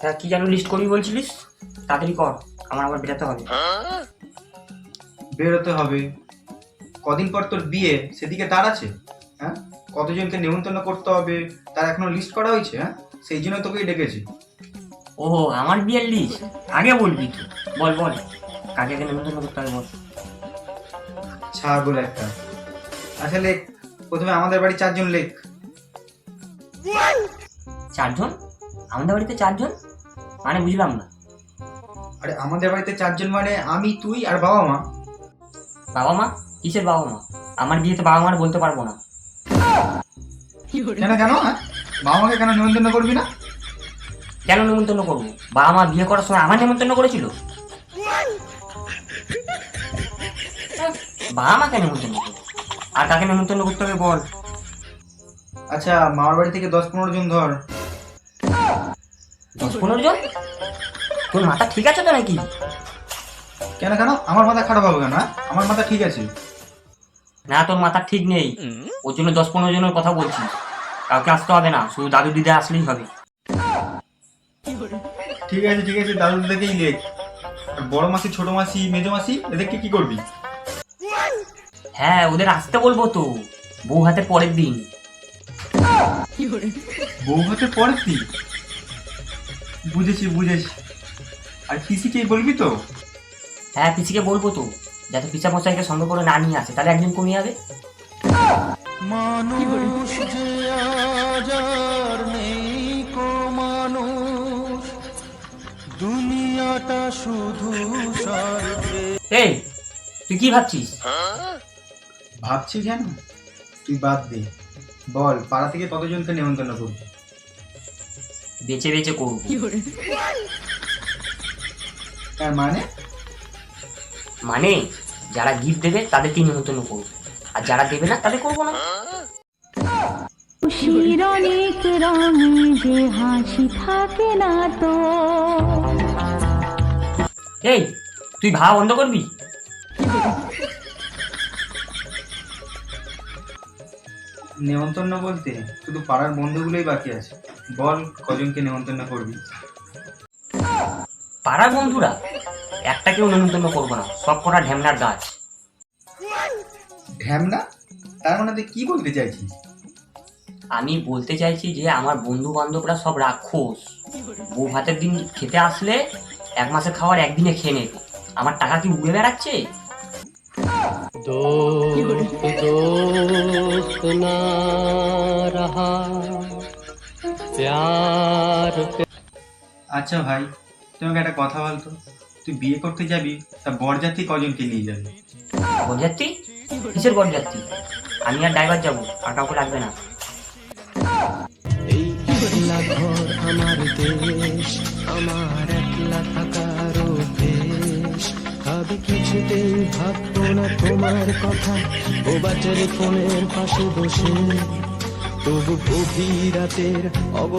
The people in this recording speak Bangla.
তা কি যেন লিস্ট করবি বলছিলিস? তাড়াতাড়ি কর আমার আবার বেরোতে হবে। বেরোতে হবে। কদিন পর তোর বিয়ে? সেদিকে তার আছে? হ্যাঁ? কতজনকে নেমন্তন্ন করতে হবে? তার এখনও লিস্ট করা হয়েছে হ্যাঁ? সেই জন্য তোকেই ডেকেছি। ও আমার বিয়ের লিস্ট আগে বলবি তো। বল বল। কাকে কাকে নেমন্তন্ন করতে হবে বল। ছাগল একটা। আচ্ছা লেখ। প্রথমে আমাদের বাড়ি চারজন লেখ। চারজন? আমাদের বাড়িতে চারজন? মানে বুঝলাম না। আরে আমাদের বাড়িতে চারজন মানে আমি তুই আর বাবা মা। বাবা মা? কিসের বাবা মা? আমার বিয়েতে বাবা মার বলতে পারব না। কেন কেন? বাবা মাকে কেন নিমন্ত্রণ করবি না? কেন নেমন্তন্ন করব? বাবা মা বিয়ে করার সময় আমার নেমন্তন্ন করেছিল? বাবা মাকে নেমন্তন্ন করব? আর কাকে নেমন্তন্ন করতে হবে বল? আচ্ছা মামার বাড়ি থেকে দশ পনেরো জন ধর। দশ পনেরো জন? তোর মাথা ঠিক আছে তো নাকি? কেন কেন? আমার মাথা খারাপ হবে কেন হ্যাঁ? আমার মাথা ঠিক আছে। না তোর মাথা ঠিক নেই। ওর জন্য দশ পনেরো জনের কথা বলছি। কাউকে আসতে হবে না শুধু দাদু দিদা আসলেই হবে। ঠিক আছে ঠিক আছে দাদু দেখেই লেখ আর বড় মাসি ছোট মাসি মেজো মাসি এদেরকে কি করবি? হ্যাঁ ওদের আসতে বলব তো। বউ হাতে পরের দিন। বউ হতে পরের দিন? বুঝেছি বুঝেছি। আর পিসিকে বলবি তো? হ্যাঁ পিসিকে বলব তো। যাতে পিসা মশাইকে সঙ্গে করে না নিয়ে আসে তাহলে একদিন কমিয়ে যাবে মানুষ যে নেই কো মানুষ দুনিয়াটা শুধু এই তুই কি ভাবছিস? ভাবছি কেন? তুই বাদ দে। বল পাড়া থেকে কতজনকে নেমন্তন্ন করবি? বেঁচে বেঁচে করব। তার মানে? মানে যারা গিফট দেবে তাদেরকে নিমন্ত্রণ করব। আর যারা দেবে না তাদের করব না। খুশির অনেক রঙে যে হাসি থাকে না তো। এই তুই ভাব বন্ধ করবি? নেমন্তন্ন বলতে শুধু পাড়ার বন্ধুগুলোই বাকি আছে। বল কজনকে নেমন্তন্ন করবি? পাড়া বন্ধুরা একটাকেও নেমন্তন্ন করব না। সব কটা ঢ্যামনার গাছ। ঢ্যামনা? তার মানে কি বলতে চাইছিস? আমি বলতে চাইছি যে আমার বন্ধু বান্ধবরা সব রাক্ষস। বউ ভাতের দিন খেতে আসলে এক মাসের খাওয়ার একদিনে খেয়ে নেবে। আমার টাকা কি উড়ে বেড়াচ্ছে? दोस्त ना रहा प्यार আচ্ছা ভাই তোমাকে একটা কথা বলতো তুই বিয়ে করতে যাবি তা বরযাত্রী কজনকে নিয়ে যাবি বরযাত্রী কিসের বরযাত্রী আমি আর ড্রাইভার যাবো আর কাউকে লাগবে না এই একলা ঘর আমার দেশ আমার একলা থাকার অভ্যেস কিছুতেই ভাবতো না তোমার কথা। ও বা ফোনের পাশে বসে। তবু গভীর রাতের অব